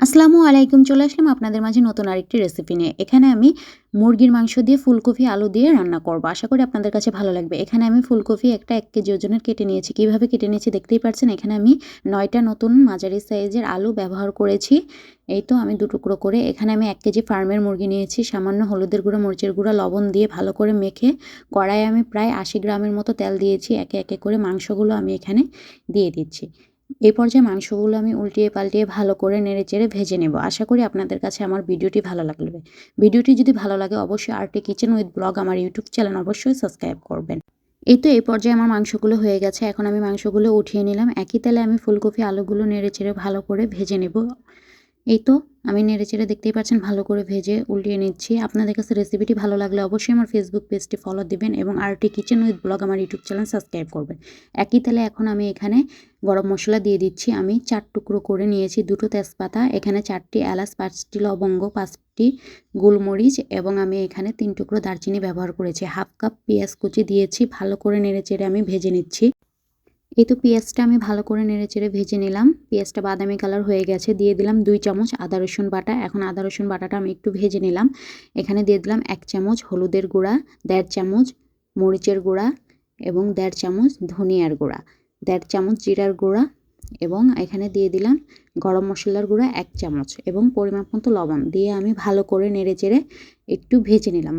আসসালামু আলাইকুম, চলে আসলাম আপনাদের মাঝে নতুন আরেকটি রেসিপি নিয়ে। এখানে আমি মুরগির মাংস দিয়ে ফুলকপি, আলু দিয়ে রান্না করব। আশা করি আপনাদের কাছে ভালো লাগবে। এখানে আমি ফুলকপি একটা এক কেজি ওজনের কেটে নিয়েছি। কীভাবে কেটে নিয়েছি দেখতেই পাচ্ছেন এখানে আমি নয়টা নতুন মাঝারি সাইজের আলু ব্যবহার করেছি। এই তো আমি দু টুকরো করে, এখানে আমি এক কেজি ফার্মের মুরগি নিয়েছি। সামান্য হলুদের গুঁড়ো, মরিচের গুঁড়ো, লবণ দিয়ে ভালো করে মেখে কড়াইয়ে আমি প্রায় আশি গ্রামের মতো তেল দিয়েছি। একে একে করে মাংসগুলো আমি এখানে দিয়ে দিচ্ছি। এই পর্যায়ে মাংসগুলো আমি উল্টিয়ে পাল্টিয়ে ভালো করে নেড়ে চেড়ে ভেজে নেব। আশা করি আপনাদের কাছে আমার ভিডিওটি ভালো লাগবে। ভিডিওটি যদি ভালো লাগে অবশ্যই আর্টে কিচেন উইথ ব্লগ আমার ইউটিউব চ্যানেল অবশ্যই সাবস্ক্রাইব করবেন। এই তো এই পর্যায়ে আমার মাংসগুলো হয়ে গেছে। এখন আমি মাংসগুলো উঠিয়ে নিলাম। একই তেলে আমি ফুলকপি, আলুগুলো নেড়ে চেড়ে ভালো করে ভেজে নেব। এই তো, আমি নেড়ে চেড়ে দেখতেই পাচ্ছেন ভালো করে ভেজে উল্টিয়ে নিচ্ছি। আপনাদের কাছে রেসিপিটি ভালো লাগলে অবশ্যই আমার ফেসবুক পেজটি ফলো দিবেন এবং আরটি কিচেন উইথ ব্লগ আমার ইউটিউব চ্যানেল সাবস্ক্রাইব করবেন। একই তেলে এখন আমি এখানে গরম মশলা দিয়ে দিচ্ছি। আমি চার টুকরো করে নিয়েছি দুটো তেজপাতা, এখানে চারটি এলাচ, পাঁচটি লবঙ্গ, পাঁচটি গোলমরিচ এবং আমি এখানে তিন টুকরো দারচিনি ব্যবহার করেছি। হাফ কাপ পেঁয়াজ কুচি দিয়েছি, ভালো করে নেড়ে চেড়ে আমি ভেজে নিচ্ছি। এই তো পেঁয়াজটা আমি ভালো করে নেড়ে চেড়ে ভেজে নিলাম। পেঁয়াজটা বাদামি কালার হয়ে গেছে, দিয়ে দিলাম দুই চামচ আদা রসুন বাটা। এখন আদা রসুন বাটাটা আমি একটু ভেজে নিলাম। এখানে দিয়ে দিলাম এক চামচ হলুদের গুঁড়া, দেড় চামচ মরিচের গুঁড়া এবং দেড় চামচ ধনিয়ার গুঁড়া, দেড় চামচ জিরার গুঁড়া এবং এখানে দিয়ে দিলাম গরম মশলার গুঁড়া এক চামচ এবং পরিমাপ মতো লবণ দিয়ে আমি ভালো করে নেড়ে চেড়ে একটু ভেজে নিলাম।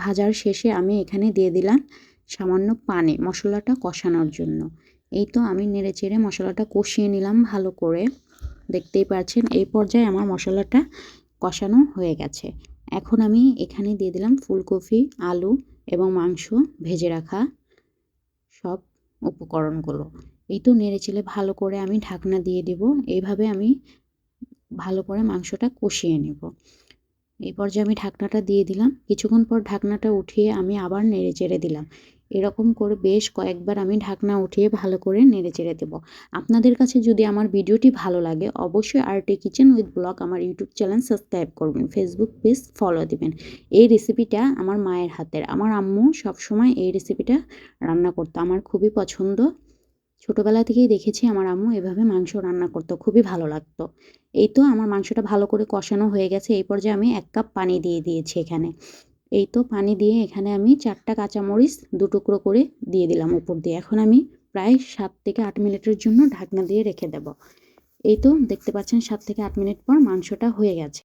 ভাজার শেষে আমি এখানে দিয়ে দিলাম সামান্য পানি, মশলাটা কষানোর জন্য। এই তো আমি নেড়ে চেড়ে মশলাটা কষিয়ে নিলাম ভালো করে। দেখতেই পাচ্ছেন, এই পর্যায়ে আমার মশলাটা কষানো হয়ে গেছে। এখন আমি এখানে দিয়ে দিলাম ফুলকপি, আলু এবং মাংস ভেজে রাখা সব উপকরণগুলো। এই তো নেড়ে চেড়ে ভালো করে আমি ঢাকনা দিয়ে দেব। এইভাবে আমি ভালো করে মাংসটা কষিয়ে নেব। এই পর্যায়ে আমি ঢাকনাটা দিয়ে দিলাম। কিছুক্ষণ পর ঢাকনাটা উঠিয়ে আমি আবার নেড়ে চেড়ে দিলাম। এরকম করে বেশ কয়েকবার আমি ঢাকনা উঠিয়ে ভালো করে নেড়ে চেড়ে দেবো। আপনাদের কাছে যদি আমার ভিডিওটি ভালো লাগে, অবশ্যই আরটি কিচেন উইথ ব্লগ আমার ইউটিউব চ্যানেল সাবস্ক্রাইব করবেন, ফেসবুক পেজ ফলো দিবেন। এই রেসিপিটা আমার মায়ের হাতের। আমার আম্মু সবসময় এই রেসিপিটা রান্না করতো, আমার খুবই পছন্দ। ছোটোবেলা থেকেই দেখেছি আমার আম্মু এভাবে মাংস রান্না করতো, খুবই ভালো লাগতো। এই তো আমার মাংসটা ভালো করে কষানো হয়ে গেছে, এই পর্যায়ে আমি এক কাপ পানি দিয়ে দিয়েছি এখানে। এই তো পানি দিয়ে এখানে আমি চারটা কাঁচামরিচ দু টুকরো করে দিয়ে দিলাম উপর দিয়ে। এখন আমি প্রায় সাত থেকে আট মিনিটের জন্য ঢাকনা দিয়ে রেখে দেব। এই তো দেখতে পাচ্ছেন সাত থেকে আট মিনিট পর মাংসটা হয়ে গেছে।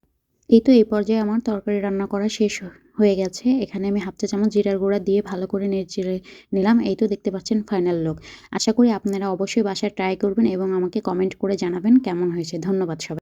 এই তো এই পর্যায়ে আমার তরকারি রান্না করা শেষ হয়ে গেছে। এখানে আমি হাফ চা চামচ জিরার গুঁড়া দিয়ে ভালো করে নেড়ে নিলাম। এই তো দেখতে পাচ্ছেন ফাইনাল লুক। আশা করি আপনারা অবশ্যই বাসায় ট্রাই করবেন এবং আমাকে কমেন্ট করে জানাবেন কেমন হয়েছে। ধন্যবাদ সবাই।